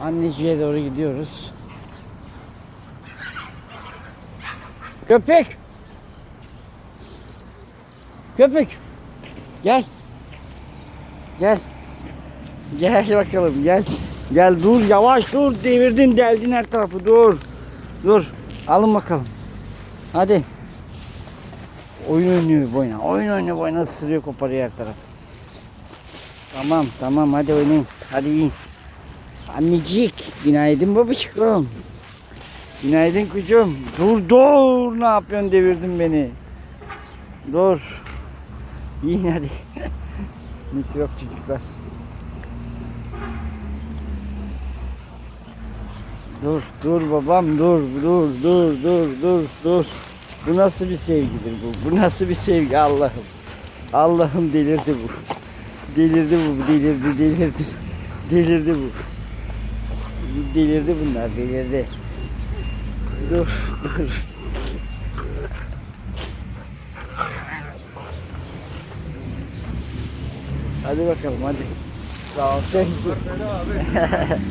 Anneciğe doğru gidiyoruz. Köpek! Köpek! Gel. Gel. Gel bakalım gel. Gel dur yavaş dur devirdin deldin her tarafı dur. Dur alın bakalım. Hadi. Oyun oynuyor boyuna. Oyun oynuyor boyuna ısırıyor koparıyor her tarafı. Tamam tamam hadi oynayın. Hadi yiyin. Annecik. Günaydın babacığım. Günaydın kucum. Dur dur. Ne yapıyorsun devirdin beni. Dur. Yiyin hadi. Mikrop çocuklar. Dur dur babam dur dur dur dur dur dur. Bu nasıl bir sevgidir bu? Bu nasıl bir sevgi Allah'ım? Allah'ım delirdi bu. Delirdi bu, delirdi, delirdi. Delirdi bu. Delirdi bunlar, delirdi. Dur, dur. Hadi bakalım hadi. Sağ ol. Thank you.